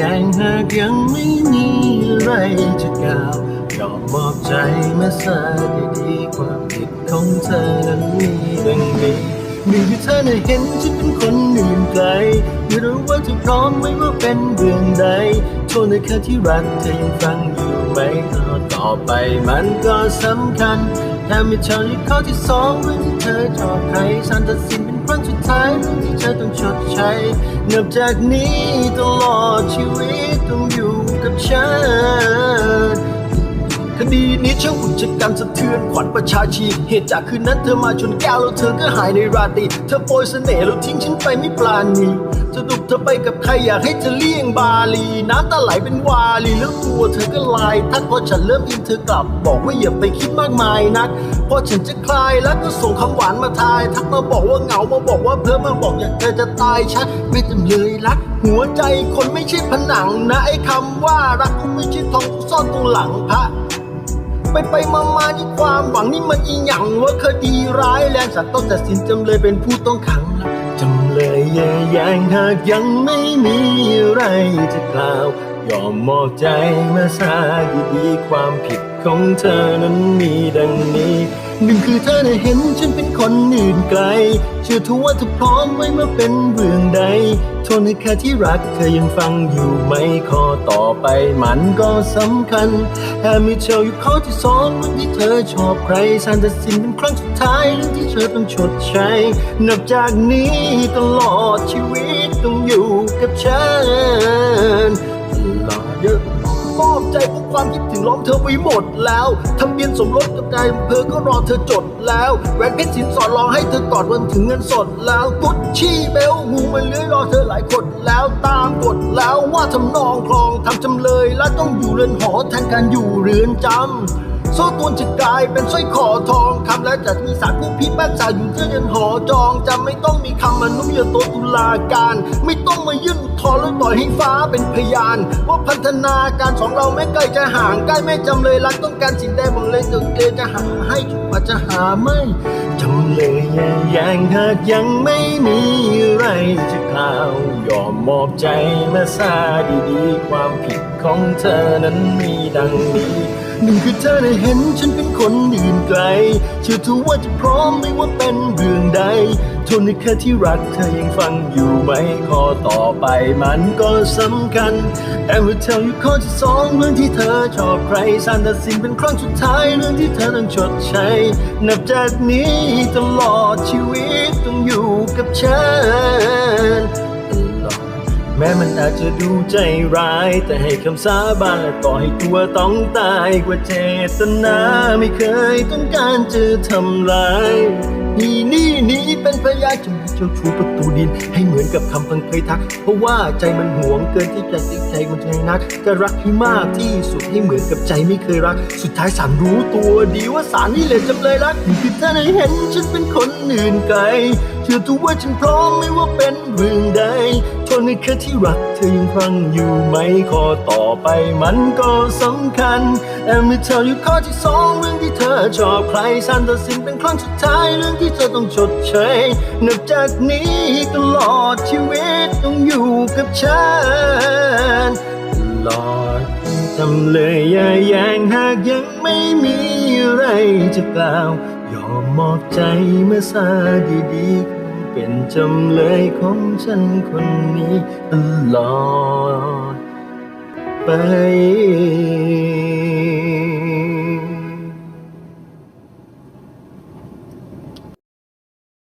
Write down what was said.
ยังหากยังไม่มีอะไรจะกล่าวยอมมอบใจมาซะดีๆความผิดของเธอนั้นมีดังนี้หรือเธอน่ะเห็นฉันเป็นคนอื่นไกลไม่รู้ว่าจะพร้อมไหมว่าเป็นเรื่องใดโทษนะแค่ที่รักเธอยังฟังอยู่ไหมต่อต่อไปมันก็สำคัญถ้าไม่เธอในข้อที่สองเรื่องที่เธอชอบใครฉันตัดสิน เป็นครั้งสุดท้ายเรื่องที่เธอต้องชดใช้นับจากนี้ตลอดชีวิตต้องอยู่กับฉัน คดีนี้ช่างอุจจกรรมสะเทือนขวัญประชาชี เหตุจากคืนนั้นเธอมาชนแก้วแล้วเธอก็หายในราตรีเธอโปรยเสน่ห์แล้วทิ้งฉันไปไม่ปราณีสรุเธอไปกับใครอยากให้เธอเลี่ยงบาลีน้ำตาไหลเป็นวาลีแล้วตัวเธอก็ลายทักพอฉันเริ่มอินเธอกลับ บอกว่าอย่าไปคิดมากมายนักพอฉันจะคลายแล้วก็ส่งคำหวานมาทาย ทักมาบอกว่าเหงามาบอกว่าเพ้อมาบอกอยากเธอจะตายชัดไม่จำเลยรักหัวใจคนไม่ใช่ผนังนะไอ้คำว่ารักก็ไม่ใช่ทองซ่อนตรงหลังพระ ไปไปมามานี่ความหวังนี่มันอีหยังว่าคดีร้ายแรงสัตว์ต้องตัดสินจำเลยเป็นผู้ต้องขังจำเลยแย่แยงหากยังไม่มีอะไรจะกล่าว ยอมมอบใจมาซาดีๆความผิดของเธอนั้นมีดังนี้ หนึ่งคือเธอได้เห็นฉันเป็นคนอื่นไกล เชื่อทุกว่าเธอพร้อมไว้เมื่อเป็นเรื่องใด โทษในแค่ที่รักเธอยังฟังอยู่ไหมข้อต่อไปมันก็สำคัญแค่มีเธออยู่ข้อที่สองเรื่องที่เธอชอบใครสารตัดสินเป็นครั้งสุดท้ายเรื่องที่เธอต้องชดใช้ นับจากนี้ตลอดชีวิตต้องอยู่กับฉัน ใจพวกความคิดถึงล้อมเธอไปหมดแล้วทำเบียนสมรสกับนายอำเภอก็รอเธอจดแล้วแหวนเพชรสินสอดรอให้เธอกอดวันถึงเงินสดแล้วกุชชี่เบลงูมันเลื้อยรอเธอหลายคนแล้วตามกฎแล้วว่าทำนองคลองทำจำเลยและต้องอยู่เรือนหอแทนการอยู่เรือนจำ โซ่ตวนจะกลายเป็นสร้อยคอทองคำและจะมีสารผู้พิพากษาอยู่ที่เรือนหอจองจะไม่ต้องมีคำอนุญาโตตุลาการ ไม่ต้องมายื่นอุทธรณ์แล้วต่อยให้ฟ้าเป็นพยาน ว่าพันธนาการของเราไม่ใกล้จะห่างใกล้ไม่จำเลยรักต้องการสิ่งใดบอกเลยตึกเกจะหาให้จนกว่าจะหาไม่จำเลยแย่แยงหากยังไม่มีอะไรจะกล่าวยอมมอบใจมาซาดีๆ ความผิดของเธอนั้นมีดังนี้ หนึ่งคือเธอได้เห็นฉันเป็นคนอื่นไกล เชื่อถือว่าจะพร้อมไม่ว่าเป็นเรื่องใดทษในแค่ที่รักเธอยังฟังอยู่ไหมข้อต่อไปมันก็สำคัญ แต่เมื่อเธออยู่ข้อที่สองเรื่องที่เธอชอบใครสารตัดสินเป็นครั้งสุดท้ายเรื่องที่เธอต้องชดใช้ นับจากนี้ตลอดชีวิตต้องอยู่กับฉัน แม้มันอาจจะดูใจร้าย แต่ให้คำสาบานและต่อให้ตัวต้องตายกว่าเจตนา ไม่เคยต้องการจะทำร้ายนี่นี่นี่เป็นพยานจะมีเจ้าชูประตูดิน ให้เหมือนกับคำพังเคยทัก เพราะว่าใจมันหวงเกินที่จะติดใจมันใจนักจะรักให้มากที่สุดให้เหมือนกับใจไม่เคยรัก สุดท้ายสารรู้ตัวดีว่าสารนี่แหละจำเลยรักนี่คือเธอได้เห็นฉันเป็นคนอื่นไกล เชื่อทุกว่าฉันพร้อมไม่ว่าเป็นเรื่องใดโทษในแค่ที่รักเธอยังฟังอยู่ไหมข้อต่อไปมันก็สำคัญแต่เมื่อเธออยู่ข้อที่สองเรื่องที่เธอชอบใครสารตัดสินเป็นครั้งสุดท้ายเรื่องที่เธอต้องชดเชยนับจากนี้ตลอดชีวิตต้องอยู่กับฉันตลอดจำเลยอย่าแยงหากยังไม่มีอะไรจะกล่าวยอมมอบใจเมื่อซาดีๆค เป็นจำเลยของฉันคนนี้ตลอดไป